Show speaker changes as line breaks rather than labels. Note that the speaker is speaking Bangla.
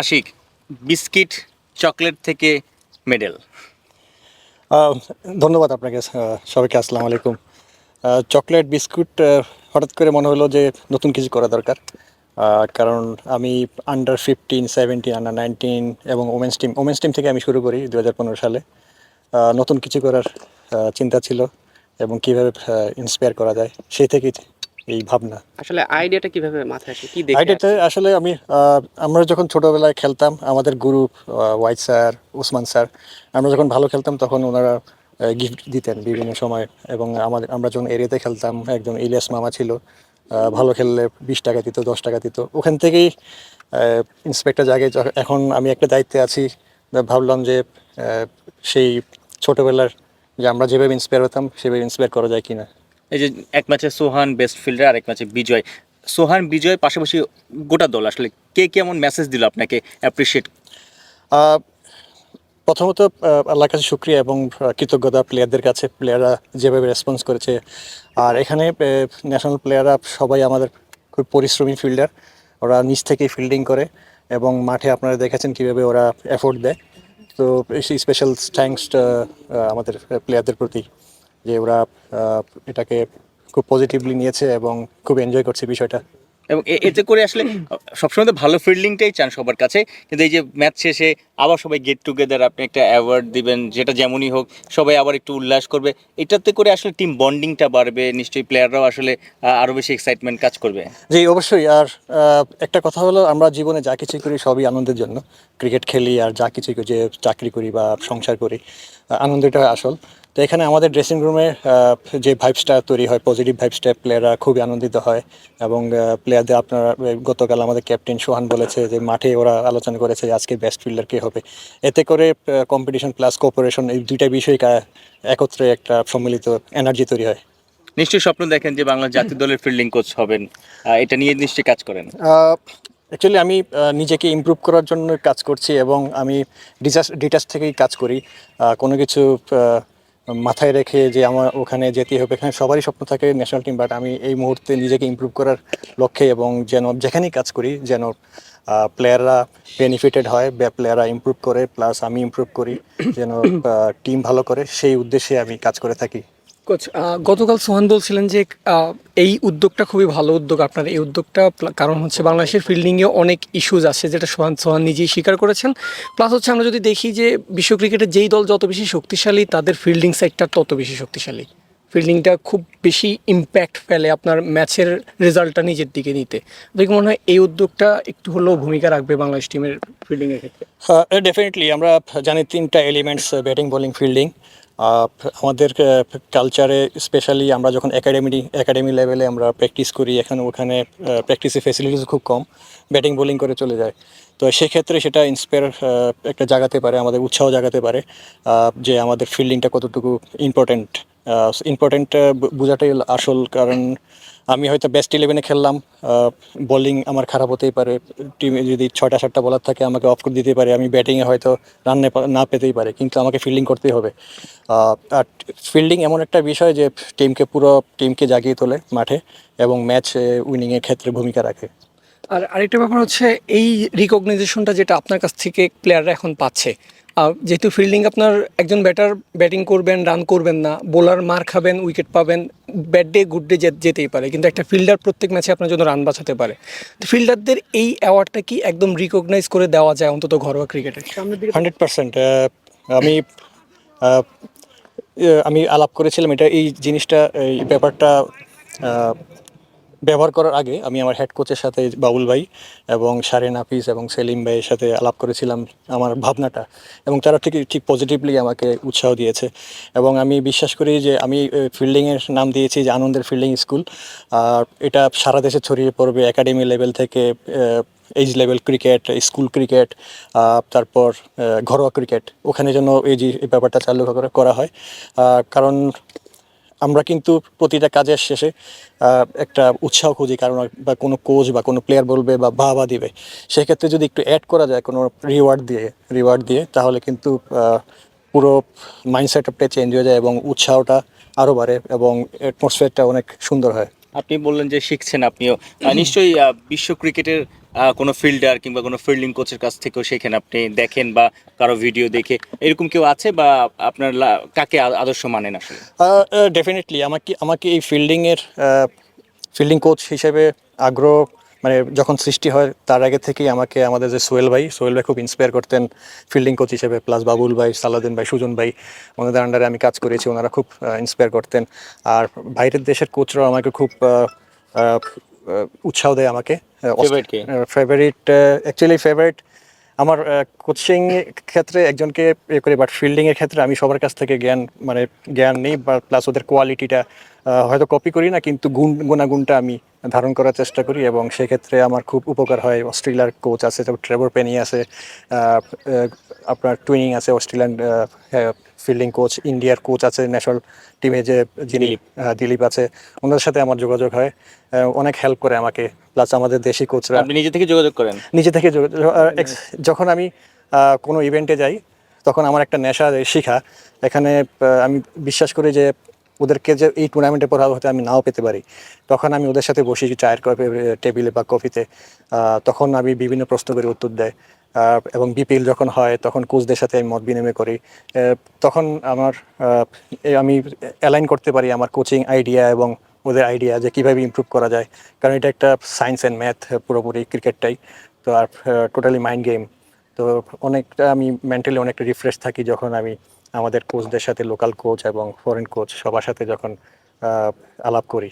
আশিক, বিস্কিট, চকলেট থেকে মেডেল।
ধন্যবাদ আপনাকে সবাইকে আসসালামু আলাইকুম। চকলেট, বিস্কুট হঠাৎ করে মনে হলো যে নতুন কিছু করা দরকার। কারণ আমি under fifteen seventeen under nineteen এবং ওমেন্স টিম ওমেন্স টিম থেকে আমি শুরু করি দু হাজার পনেরো সালে। নতুন কিছু করার চিন্তা ছিল এবং কীভাবে ইন্সপায়ার করা যায়, সেই থেকেই এই ভাবনা।
আসলে আইডিয়াটা কীভাবে মাথায় আসে? কি দেখে
আইডিয়াতে আসলে আমি আমরা যখন ছোটবেলায় খেলতাম আমাদের গুরু ওয়াইট স্যার উসমান স্যার আমরা যখন ভালো খেলতাম তখন ওনারা গিফট দিতেন বিভিন্ন সময়। এবং আমাদের আমরা যখন এরিয়াতে খেলতাম একজন ইলিয়াস মামা ছিল ভালো খেললে বিশ টাকা দিত দশ টাকা দিত। ওখান থেকেই ইন্সপেক্টর জাগে এখন আমি একটা দায়িত্বে আছি ভাবলাম যে সেই ছোটবেলার যে আমরা যেভাবে ইন্সপায়ার হতাম সেভাবে ইন্সপায়ার করা যায় কিনা।
এই যে এক ম্যাচে সোহান বেস্ট ফিল্ডার আর এক ম্যাচে বিজয়। সোহান বিজয় পাশাপাশি গোটা দল, আসলে কে কেমন মেসেজ দিল আপনাকে? অ্যাপ্রিসিয়েট
প্রথমত আল্লাহর কাছে শুক্রিয়া এবং কৃতজ্ঞতা প্লেয়ারদের কাছে। প্লেয়াররা যেভাবে রেসপন্স করেছে। আর এখানে ন্যাশনাল প্লেয়াররা সবাই আমাদের খুব পরিশ্রমী ফিল্ডার ওরা নিচ থেকেই ফিল্ডিং করে এবং মাঠে আপনারা দেখেছেন কীভাবে ওরা এফোর্ট দেয়। তো স্পেশাল থ্যাঙ্কস আমাদের প্লেয়ারদের প্রতি। যে ওরা এটাকে খুব পজিটিভলি নিয়েছে এবং খুব এনজয় করছে বিষয়টা।
এবং এতে করে আসলে সবসময় তো ভালো ফিল্ডিংটাই চান সবার কাছে। কিন্তু এই যে ম্যাচ শেষে আবার সবাই গেট টুগেদার আপনি একটা অ্যাওয়ার্ড দিবেন যেটা যেমনই হোক সবাই আবার একটু উল্লাস করবে। এটাতে করে আসলে টিম বন্ডিংটা বাড়বে নিশ্চয়ই প্লেয়াররাও আসলে আরও বেশি এক্সাইটমেন্ট কাজ করবে।
জি অবশ্যই। আর একটা কথা হলো আমরা জীবনে যা কিছু করি সবই আনন্দের জন্য। ক্রিকেট খেলি আর যা কিছু যে চাকরি করি বা সংসার করি আনন্দটা আসল। তো এখানে আমাদের ড্রেসিং রুমে যে ভাইবসটা তৈরি হয় পজিটিভ ভাইবসটা প্লেয়াররা খুবই আনন্দিত হয় এবং প্লেয়ারদের আপনারা গতকাল আমাদের ক্যাপ্টেন সোহান বলেছে যে মাঠে ওরা আলোচনা করেছে যে আজকে বেস্ট ফিল্ডার কে হবে। এতে করে কম্পিটিশন প্লাস কোঅপারেশন এই দুইটা বিষয় একত্রে একটা সম্মিলিত এনার্জি তৈরি হয়।
নিশ্চয়ই স্বপ্ন দেখেন যে বাংলা জাতীয় দলের ফিল্ডিং কোচ হবেন। এটা নিয়ে নিশ্চয়ই কাজ করেন।
অ্যাকচুয়ালি আমি নিজেকে ইমপ্রুভ করার জন্য কাজ করছি এবং আমি ডিটাস ডিটাচ থেকেই কাজ করি। কোনো কিছু মাথায় রেখে যে আমার ওখানে যেতে হবে, এখানে সবারই স্বপ্ন থাকে ন্যাশনাল টিম বাট আমি এই মুহূর্তে নিজেকে ইম্প্রুভ করার লক্ষ্যে এবং যেন যেখানেই কাজ করি, যেন প্লেয়াররা বেনিফিটেড হয়, বা প্লেয়াররা ইম্প্রুভ করে প্লাস আমি ইম্প্রুভ করি, যেন টিম ভালো করে, সেই উদ্দেশ্যে আমি কাজ করে থাকি।
কোচ গতকাল সোহান বলছিলেন যে এই উদ্যোগটা খুবই ভালো উদ্যোগ আপনার। এই উদ্যোগটা কারণ হচ্ছে বাংলাদেশের ফিল্ডিংয়ে অনেক ইস্যুজ আছে যেটা সোহান সোহান নিজেই স্বীকার করেছেন। প্লাস হচ্ছে আমরা যদি দেখি যে বিশ্ব ক্রিকেটে যেই দল যত বেশি শক্তিশালী, তাদের ফিল্ডিং সাইডটা তত বেশি শক্তিশালী। ফিল্ডিংটা খুব বেশি ইম্প্যাক্ট ফেলে আপনার ম্যাচের রেজাল্টটা নিজের দিকে নিতে। দেখে মনে হয় এই উদ্যোগটা একটু হলেও ভূমিকা রাখবে বাংলাদেশ টিমের ফিল্ডিংয়ের ক্ষেত্রে?
হ্যাঁ ডেফিনেটলি আমরা জানি তিনটা এলিমেন্টস ব্যাটিং বোলিং ফিল্ডিং আমাদের কালচারে স্পেশালি আমরা যখন একাডেমি একাডেমি লেভেলে আমরা প্র্যাকটিস করি, এখানে ওখানে প্র্যাকটিসের ফেসিলিটিস খুব কম ব্যাটিং বোলিং করে চলে যায়। তো সেক্ষেত্রে সেটা ইন্সপায়ার একটা জাগাতে পারে, আমাদের উৎসাহ জাগাতে পারে যে আমাদের ফিল্ডিংটা কতটুকু ইম্পর্টেন্ট ইম্পর্টেন্ট বোঝাটাই আসল কারণ আমি হয়তো বেস্ট ইলেভেনে খেললাম বোলিং আমার খারাপ হতেই পারে টিমে যদি ছয়টা, সাতটা বলার থাকে আমাকে অফ করে দিতে পারে, আমি ব্যাটিংয়ে হয়তো রান না পেতেই পারে, কিন্তু আমাকে ফিল্ডিং করতেই হবে। আর ফিল্ডিং এমন একটা বিষয় যে টিমকে পুরো টিমকে জাগিয়ে তোলে মাঠে এবং ম্যাচ উইনিংয়ের ক্ষেত্রে ভূমিকা রাখে।
আর আরেকটা ব্যাপার হচ্ছে এই রিকগনাইজেশনটা যেটা আপনার কাছ থেকে প্লেয়াররা এখন পাচ্ছে যেহেতু ফিল্ডিং আপনার একজন ব্যাটার ব্যাটিং করবেন রান করবেন না বোলার মার খাবেন উইকেট পাবেন ব্যাড ডে গুড ডে যেতেই পারে। কিন্তু একটা ফিল্ডার প্রত্যেক ম্যাচে আপনার জন্য রান বাঁচাতে পারে। তো ফিল্ডারদের এই অ্যাওয়ার্ডটা কি একদম রিকগনাইজ করে দেওয়া যায় অন্তত ঘরোয়া ক্রিকেটে
হান্ড্রেড পার্সেন্ট আমি আমি আলাপ করেছিলাম এটা এই জিনিসটা এই ব্যাপারটা ব্যবহার করার আগে আমি আমার হেড কোচের সাথে বাবুল ভাই এবং শারিন হাফিজ এবং সেলিম ভাইয়ের সাথে আলাপ করেছিলাম আমার ভাবনাটা এবং তারা ঠিক ঠিক পজিটিভলি আমাকে উৎসাহ দিয়েছে এবং আমি বিশ্বাস করি যে আমি ফিল্ডিংয়ের নাম দিয়েছি যে আনন্দের ফিল্ডিং স্কুল আর এটা সারা দেশে ছড়িয়ে পড়বে একাডেমি লেভেল থেকে age level cricket school cricket তারপর ঘরোয়া ক্রিকেট ওখানে যেন এই যে ব্যাপারটা চালু করা হয়। কারণ আমরা কিন্তু প্রতিটা কাজের শেষে একটা উৎসাহ খুঁজি, কারণ বা কোনো কোচ বা কোনো প্লেয়ার বলবে বা বাহবা দিবে। সেক্ষেত্রে যদি একটু অ্যাড করা যায় কোনো রিওয়ার্ড দিয়ে রিওয়ার্ড দিয়ে, তাহলে কিন্তু পুরো মাইন্ডসেটটা চেঞ্জ হয়ে যায় এবং উৎসাহটা আরও বাড়ে এবং অ্যাটমসফিয়ারটা অনেক সুন্দর হয়।
আপনি বললেন যে শিখছেন আপনিও। নিশ্চয়ই বিশ্ব ক্রিকেটের কোনো ফিল্ডার কিংবা কোনো ফিল্ডিং কোচের কাছ থেকেও সেখানে আপনি দেখেন বা কারও ভিডিও দেখে এরকম কেউ আছে বা আপনার কাকে আদর্শ মানেন আসলে?
ডেফিনেটলি আমাকে আমাকে এই ফিল্ডিংয়ের ফিল্ডিং কোচ হিসেবে আগ্রহ মানে যখন সৃষ্টি হয় তার আগে থেকেই আমাকে, আমাদের যে সোহেল ভাই সোহেল ভাই খুব ইন্সপায়ার করতেন ফিল্ডিং কোচ হিসেবে প্লাস বাবুল ভাই, সালাউদ্দিন ভাই, সুজন ভাই, ওনাদের আন্ডারে আমি কাজ করেছি, ওনারা খুব ইন্সপায়ার করতেন। আর বাইরের দেশের কোচরাও আমাকে খুব উৎসাহ দেয় আমাকে? ফেভারিট অ্যাকচুয়ালি ফেভারিট আমার কোচিং ক্ষেত্রে একজনকে এ করে বাট ফিল্ডিং এর ক্ষেত্রে আমি সবার কাছ থেকে জ্ঞান মানে জ্ঞান নেই বা প্লাস ওদের কোয়ালিটিটা হয়তো কপি করি না কিন্তু গুণ গুণাগুণটা আমি ধারণ করার চেষ্টা করি এবং সেক্ষেত্রে আমার খুব উপকার হয় অস্ট্রেলিয়ার কোচ আছে ট্রেভর পেনি আছে আপনার টুইনিং আছে অস্ট্রেলিয়ান ফিল্ডিং কোচ ইন্ডিয়ার কোচ আছে ন্যাশনাল টিমে যে যিনি দিলীপ। আছে ওনাদের সাথে আমার যোগাযোগ হয়। অনেক হেল্প করে আমাকে। প্লাস আমাদের দেশি কোচরা
আপনি নিজে থেকে যোগাযোগ করেন?
নিজে থেকে যখন আমি কোনো ইভেন্টে যাই তখন আমার একটা নেশা শিখা। এখানে আমি বিশ্বাস করি যে ওদেরকে যে এই টুর্নামেন্টে পড়া হতে আমি নাও পেতে পারি। তখন আমি ওদের সাথে বসি চায়ের কফি টেবিলে বা কফিতে তখন আমি বিভিন্ন প্রশ্ন করে উত্তর দেয় এবং বিপিএল যখন হয়, তখন কোচদের সাথে আমি মত বিনিময় করি। তখন আমার আমি অ্যালাইন করতে পারি আমার কোচিং আইডিয়া এবং ওদের আইডিয়া যে কীভাবে ইমপ্রুভ করা যায়। কারণ এটা একটা সায়েন্স অ্যান্ড ম্যাথ পুরোপুরি ক্রিকেটটাই। তো আর টোটালি মাইন্ড গেম তো অনেকটা আমি মেন্টালি অনেকটা রিফ্রেশ থাকি যখন আমি আমাদের কোচদের সাথে লোকাল কোচ এবং ফরেন কোচ সবার সাথে যখন আলাপ করি।